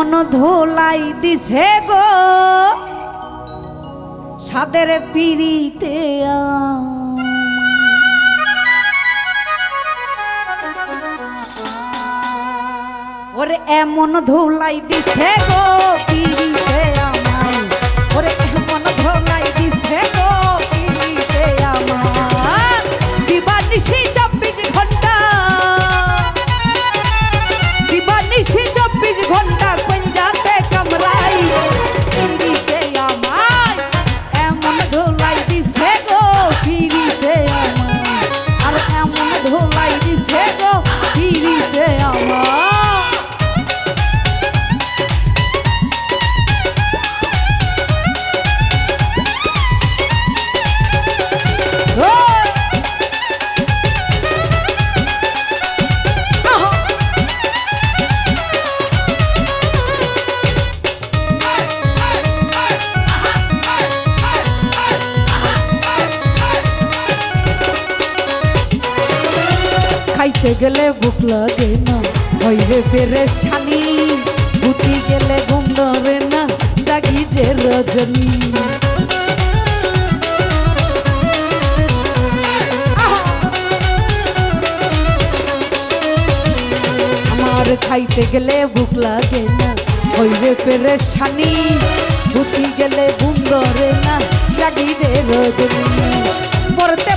এমন ধোলাই দিছে গো। সাদের পিড়িতে ওরে এমন ধোলাই দিছে গো পিড়িতে আমায়। ওরে এমন ধোলাই দিছে গো পিড়িতে আমার দিবানিশি খাইতে গেলে ভুক লাগে না। হইবে পেরেশানি ভুতি গেলে ঘুম ধরে না, জাগি যে রজনী। আমার খাইতে গেলে ভুক লাগে না হইবে পেরেশানি ভুতি গেলে ঘুম ধরে না, জাগি যে রজনী। পড়তে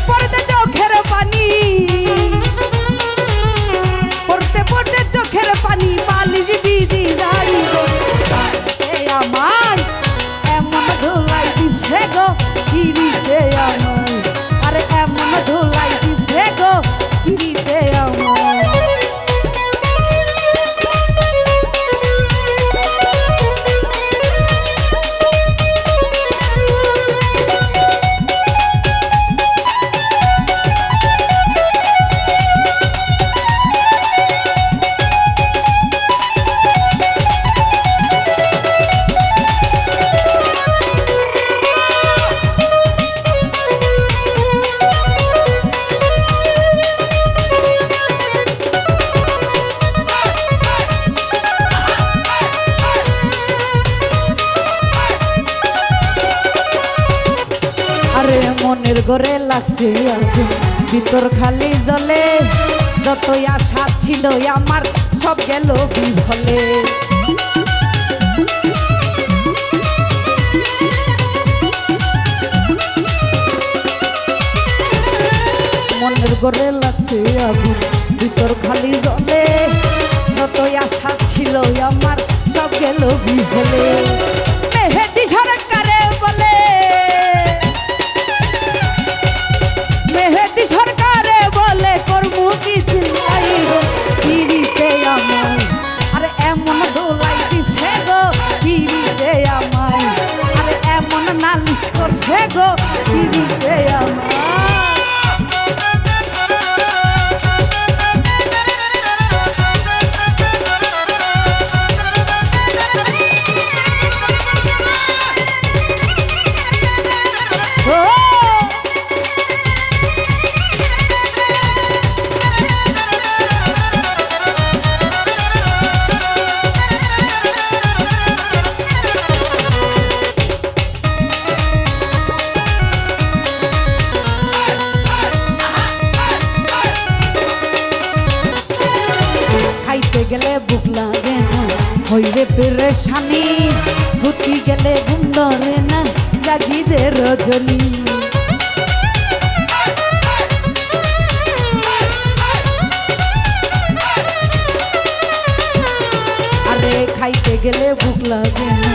আরে মনের ঘরে লাগছে আগুন। ভিতর খালি জলে, যতই আশা ছিল আমার, সব গেল বিফলে মনের ঘরে লাগছে আগুন। ভিতর খালি জলে, যতই আশা ছিল আমার, সব গেল বিফলে করছে গো পিড়িতে আমায় গেলে বুক লাগে না। হইবে পেরেশানি, ভুতি গেলে ঘুম ধরে না। জাগি যে রজনী। আরে খাইতে গেলে ভুক লাগে না।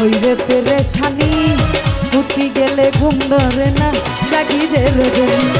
হইবে পেরেশানি, ভুতি গেলে ঘুম ধরে না। জাগি যে রজনী।